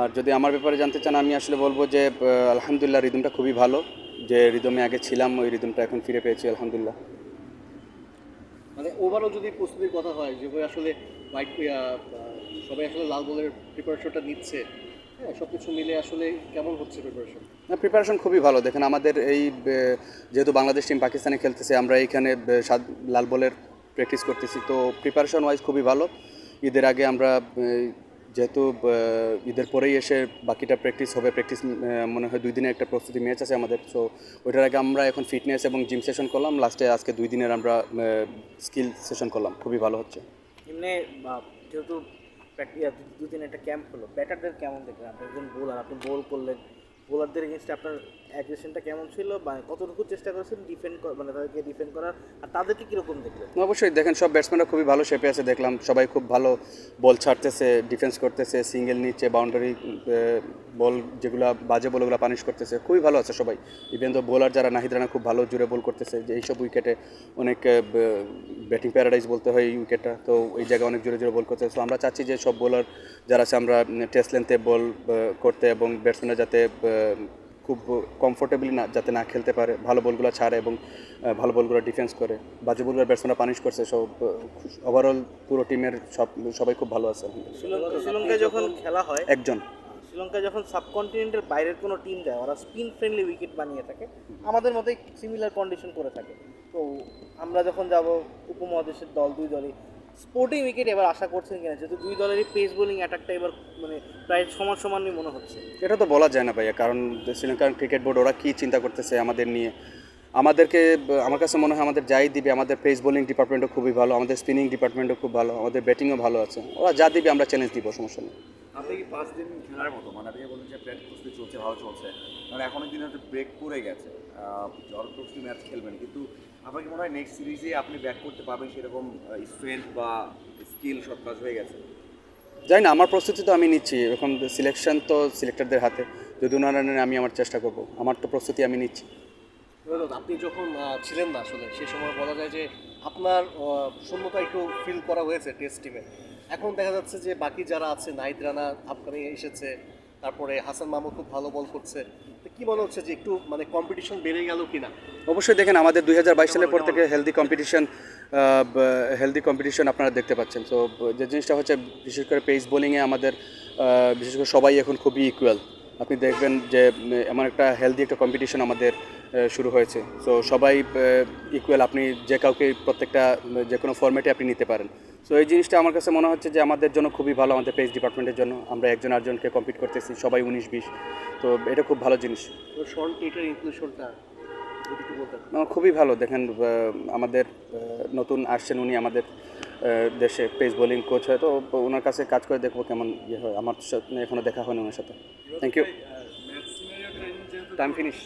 আর যদি আমার ব্যাপারে জানতে চান আমি আসলে বলব যে আলহামদুলিল্লাহ রিদমটা খুবই ভালো। যে রিদমে আগে ছিলাম ওই রিদমটা এখন ফিরে পেয়েছি আলহামদুলিল্লাহ। মানে ওভারঅল যদি প্রস্তুতির কথা হয় যেভাবে আসলে হোয়াইট সবাই আসলে লাল বলের প্রিপারেশনটা নিচ্ছে হ্যাঁ সব কিছু মিলে আসলে কেমন হচ্ছে প্রিপারেশন না প্রিপারেশন খুবই ভালো। দেখেন আমাদের এই যেহেতু বাংলাদেশ টিম পাকিস্তানে খেলতেছে আমরা এইখানে লাল বলের প্র্যাকটিস করতেছি। তো প্রিপারেশন ওয়াইজ খুবই ভালো। ঈদের আগে আমরা যেহেতু ঈদের পরেই এসে বাকিটা প্র্যাকটিস হবে। প্র্যাকটিস মনে হয় দুই দিনে একটা প্রস্তুতি ম্যাচ আছে আমাদের। সো ওইটার আগে আমরা এখন ফিটনেস এবং জিম সেশন করলাম। লাস্টে আজকে দুই দিনের আমরা স্কিল সেশন করলাম। খুবই ভালো হচ্ছে। এমনি যেহেতু দুদিন একটা ক্যাম্প হলো ব্যাটারদের কেমন দেখলেন? আপনি একজন বোলার আপনি বোল করলেন। বোলারদের এগেনস্টে আপনার অ্যাগ্রেশনটা কেমন ছিল? বা কতটুকু চেষ্টা করেছেন ডিফেন্ড মানে তাদেরকে ডিফেন্ড করার? আর তাদেরকে কীরকম দেখলেন? অবশ্যই। দেখেন, সব ব্যাটসম্যানরা খুবই ভালো শেপে আছে, দেখলাম। সবাই খুব ভালো বল ছাড়তেছে ডিফেন্স করতেছে সিঙ্গেল নিচ্ছে বাউন্ডারি বল যেগুলো বাজে বল ওগুলো পানিশ করতেছে। খুবই ভালো আছে সবাই। ইভেন তো বোলার যারা, নাহিদ রানা খুব ভালো জুড়ে বল করতেছে, যে এইসব উইকেটে অনেক ব্যাটিং প্যারাডাইজ বলতে হয় এই উইকেটটা তো এই জায়গায় অনেক জোরে জোরে বল করতেছে। তো আমরা চাচ্ছি যে সব বোলার যারা আছে, আমরা টেস্ট লেন্থে বল করতে এবং ব্যাটসম্যানরা যাতে খুব কমফোর্টেবলি না যাতে না খেলতে পারে ভালো বলগুলো ছাড়ে এবং ভালো বলগুলো ডিফেন্স করে। বাজে বলগুলো ব্যাটসম্যানরা পানিশ করছে সব ওভারঅল পুরো টিমের সব সবাই খুব ভালো আছে শ্রীলঙ্কা শ্রীলঙ্কায় যখন খেলা হয় একজন। শ্রীলঙ্কা যখন সাবকন্টিনেন্টের বাইরের কোনো টিম দেয় ওরা স্পিন ফ্রেন্ডলি উইকেট বানিয়ে থাকে আমাদের মতোই সিমিলার কন্ডিশন করে থাকে। তো আমরা যখন যাব উপমহাদেশের দল দুই দলই স্পোর্টিং উইকেট এবার আশা করছেন কিনা? যেহেতু দুই দলেরই পেস বোলিং অ্যাটাকটা এবার মানে প্রায় সমান সমানই মনে হচ্ছে। এটা তো বলা যায় না ভাইয়া, কারণ শ্রীলঙ্কার ক্রিকেট বোর্ড ওরা কী চিন্তা করতেছে আমাদের নিয়ে? আমাদেরকে, আমার কাছে মনে হয় আমাদের যাই দিবে, আমাদের পেস বোলিং ডিপার্টমেন্টও খুবই ভালো, আমাদের স্পিনিং ডিপার্টমেন্টও খুব ভালো, আমাদের ব্যাটিংও ভালো আছে। ওরা যা দিবে আমরা চ্যালেঞ্জ দিব, সমস্যা নেই। আপনি কি পাঁচ দিন খেলার মতো? মানে আপনি যে বলছেন যে প্র্যাকটিস প্রস্তুতি চলছে ভালো চলছে। মানে এখন দিন হয়তো ব্রেক পড়ে গেছে। জ্বর প্রস্তুতি ম্যাচ খেলবেন। কিন্তু আপনার কি মনে হয় নেক্সট সিরিজে আপনি ব্যাক করতে পারবেন সেরকম স্ট্রেংথ বা স্কিল সব কাজ হয়ে গেছে? যাই না আমার প্রস্তুতি তো আমি নিচ্ছি। এখন সিলেকশন তো সিলেক্টরদের হাতে। যদি ওনারা নেন আমি আমার চেষ্টা করব। আমার তো প্রস্তুতি আমি নিচ্ছি। আপনি যখন ছিলেন না আসলে সে সময় বলা যায় যে আপনার শূন্যতা একটু ফিল করা হয়েছে টেস্ট টিমে এখন দেখা যাচ্ছে যে বাকি যারা আছে নাহিদ রানা আপকামিং এসেছে তারপরে হাসান মামু খুব ভালো বল করছে। তো কি মনে হচ্ছে যে একটু মানে কম্পিটিশন বেড়ে গেল কিনা? অবশ্যই দেখেন আমাদের দুই হাজার বাইশ সালের পর থেকে হেলদি কম্পিটিশন হেলদি কম্পিটিশন আপনারা দেখতে পাচ্ছেন। তো যে জিনিসটা হচ্ছে বিশেষ করে পেস বোলিংয়ে আমাদের বিশেষ করে সবাই এখন খুবই ইকুয়াল আপনি দেখবেন যে এমন একটা হেলদি একটা কম্পিটিশন আমাদের শুরু হয়েছে। সো সবাই ইকুয়াল আপনি যে কাউকে প্রত্যেকটা যে কোনো ফর্মেটে আপনি নিতে পারেন। সো এই জিনিসটা আমার কাছে মনে হচ্ছে যে আমাদের জন্য খুবই ভালো আমাদের পেস ডিপার্টমেন্টের জন্য। আমরা একজন আরেকজনকে কম্পিট করতেছি সবাই উনিশ বিশ। তো এটা খুব ভালো জিনিস। খুবই ভালো। দেখেন আমাদের নতুন আসছেন উনি আমাদের দেশে পেস বোলিং কোচ হয় তো ওনার কাছে কাজ করে দেখব কেমন ইয়ে হয়। আমার সাথে এখনও দেখা হয়নি ওনার সাথে। Thank you time finish